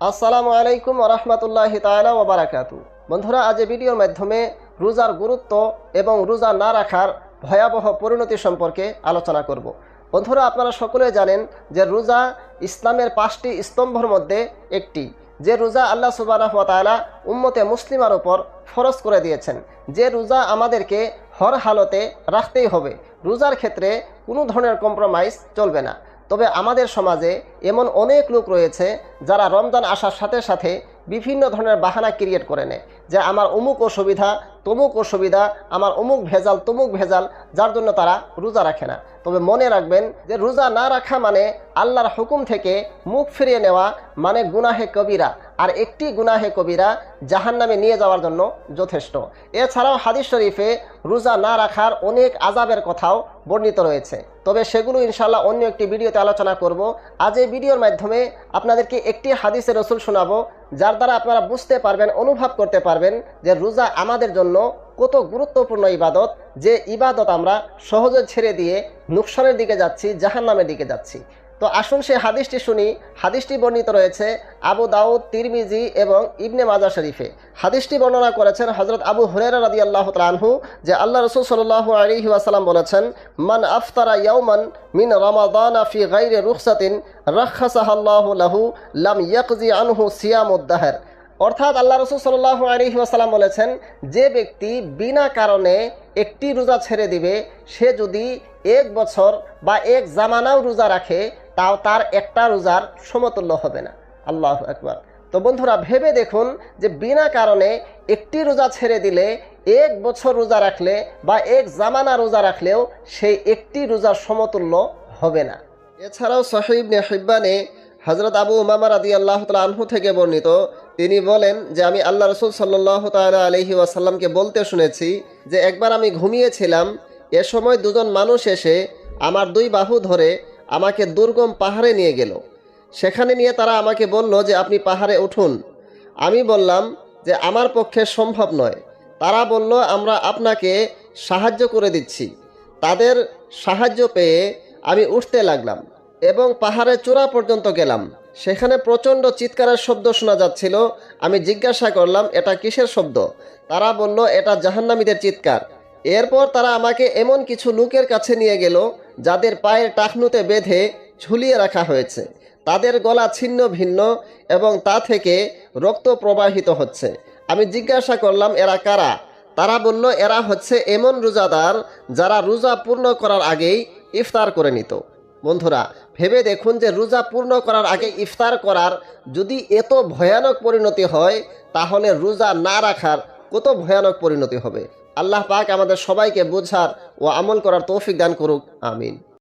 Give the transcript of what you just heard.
আসসালামু আলাইকুম রহমতুল্লাহ তালা ওবরাকাতু বন্ধুরা, আজ ভিডিওর মাধ্যমে রোজার গুরুত্ব এবং রোজা না রাখার ভয়াবহ পরিণতি সম্পর্কে আলোচনা করব। বন্ধুরা, আপনারা সকলে জানেন যে রোজা ইসলামের পাঁচটি স্তম্ভর মধ্যে একটি, যে রোজা আল্লাহ সুবাহ তালা উম্মতে মুসলিমার ওপর ফরজ করে দিয়েছেন। যে রোজা আমাদেরকে হর হালতে রাখতেই হবে। রোজার ক্ষেত্রে কোনো ধরনের কম্প্রোমাইজ চলবে না। তবে আমাদের সমাজে এমন অনেক লোক রয়েছে যারা রমজান আসার সাথে সাথে বিভিন্ন ধরনের বাহানা ক্রিয়েট করে নেয়। যে আমার অমুক অসুবিধা, তমুক অসুবিধা, আমার অমুক ভেজাল, তমুক ভেজাল, যার জন্য তারা রোজা রাখে না। তবে মনে রাখবেন যে রোজা না রাখা মানে আল্লাহর হুকুম থেকে মুখ ফিরিয়ে নেওয়া মানে গুনাহে কবিরা। আর একটি গুনাহে কবিরা জাহান নামে নিয়ে যাওয়ার জন্য যথেষ্ট। এছাড়াও হাদিস শরীফে রোজা না রাখার অনেক আজাবের কথাও বর্ণিত রয়েছে। তবে সেগুলো ইনশাল্লাহ অন্য একটি ভিডিওতে আলোচনা করব। আজ এই ভিডিওর মাধ্যমে আপনাদেরকে একটি হাদিসের রসুল শোনাবো। যার দ্বারা আপনারা বুঝতে পারবেন, অনুভব করতে পারবেন যে রোজা আমাদের জন্য কত গুরুত্বপূর্ণ ইবাদত, যে ইবাদত আমরা সহজে ছেড়ে দিয়ে নুকসানের দিকে যাচ্ছি, জাহান্নামের দিকে যাচ্ছি। তো আসুন সে হাদিসটি শুনি। হাদিসটি বর্ণিত রয়েছে আবু দাউদ, তিরমিজি এবং ইবনে মাজা শরীফে। হাদিসটি বর্ণনা করেছেন হজরত আবু হুরেরা রাদি আল্লাহ তালহু যে আল্লাহ রসুল সাল্লাহ আলহি ওয়াসাল্লাম বলেছেন, মান আফতারা ইয়াউমান মিন রমাদান ফি গাইরে রুখসাতিন রাখাসাহাল্লাহ লাহু লাম ইয়াকজি আনহু সিয়ামুদ্দাহের অর্থাৎ আল্লাহ রসুল সাল্লাহ আলহি ওয়াসাল্লাম বলেছেন, যে ব্যক্তি বিনা কারণে একটি রোজা ছেড়ে দিবে, সে যদি এক বছর বা এক জামানাও রোজা রাখে তাও তার একটা রোজার সমতুল্য হবে না। আল্লাহ একবার তো বন্ধুরা, ভেবে দেখুন যে বিনা কারণে একটি রোজা ছেড়ে দিলে, এক বছর রোজা রাখলে বা এক জামানা রোজা রাখলেও সেই একটি রোজার সমতুল্য হবে না। এছাড়াও সাহিব নেহিব্বানে হজরত আবু উমামা রাদি আল্লাহ তালা আনহু থেকে বর্ণিত, তিনি বলেন যে আমি আল্লাহ রসুল সাল্লাহ তালা আলহি ওয়াসাল্লামকে বলতে শুনেছি যে একবার আমি ঘুমিয়েছিলাম, এ সময় দুজন মানুষ এসে আমার দুই বাহু ধরে আমাকে দুর্গম পাহাড়ে নিয়ে গেল। সেখানে নিয়ে তারা আমাকে বলল যে, আপনি পাহাড়ে উঠুন। আমি বললাম যে, আমার পক্ষে সম্ভব নয়। তারা বলল, আমরা আপনাকে সাহায্য করে দিচ্ছি। তাদের সাহায্য পেয়ে আমি উঠতে লাগলাম এবং পাহাড়ের চূড়া পর্যন্ত গেলাম। সেখানে প্রচণ্ড চিৎকারের শব্দ শোনা যাচ্ছিল। আমি জিজ্ঞাসা করলাম, এটা কিসের শব্দ? তারা বলল, এটা জাহান্নামীদের চিৎকার। এরপর তারা আমাকে এমন কিছু লোকের কাছে নিয়ে গেল যাদের পায়ের টাকনুতে বেঁধে ঝুলিয়ে রাখা হয়েছে। তাদের গলা ছিন্ন ভিন্ন এবং তা থেকে রক্ত প্রবাহিত হচ্ছে। আমি জিজ্ঞাসা করলাম, এরা কারা? তারা বলল, এরা হচ্ছে এমন রোজাদার যারা রোজা পূর্ণ করার আগেই ইফতার করে নিত। বন্ধুরা, ভেবে দেখুন যে রোজা পূর্ণ করার আগে ইফতার করার যদি এত ভয়ানক পরিণতি হয়, তাহলে রোজা না রাখার কত ভয়ানক পরিণতি হবে? আল্লাহ পাক আমাদের সবাইকে বোঝার ও আমল করার তৌফিক দান করুক আমিন।